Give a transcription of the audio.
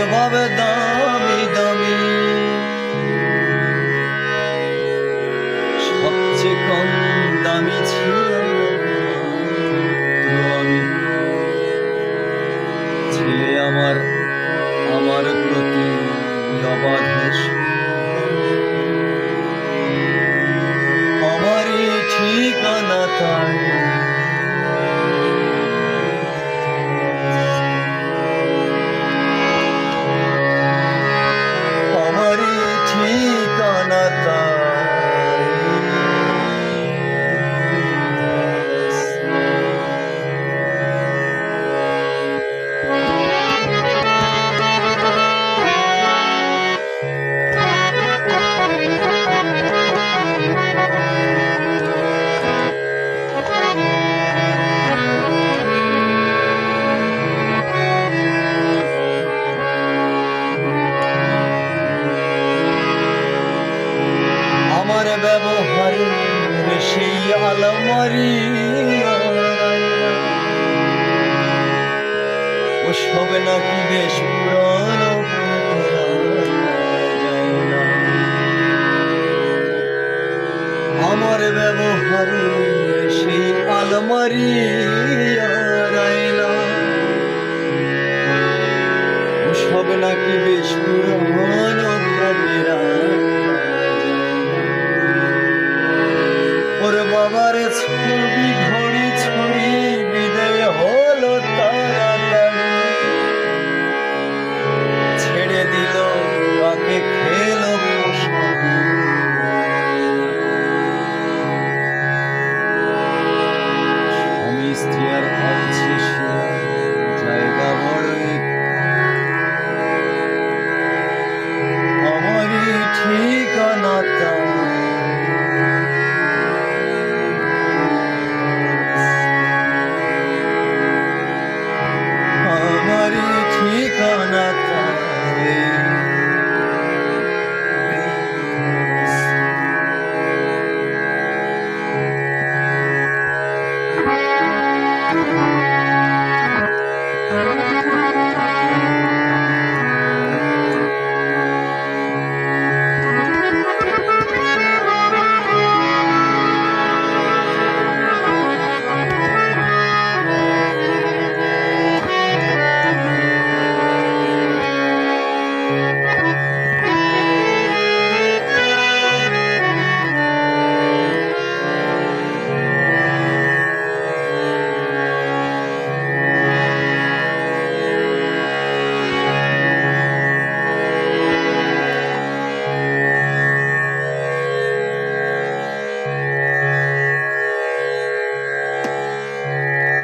acaba veda ব্যবহারে সেই আলমারি। ও নাকি বেশ আমার ব্যবহারে সেই আলমারি সব নাকি বেশ পুরানো কাটেরা ওর বাবার ছবি ঘড়ি ছড়ি বিদায় হলো তার।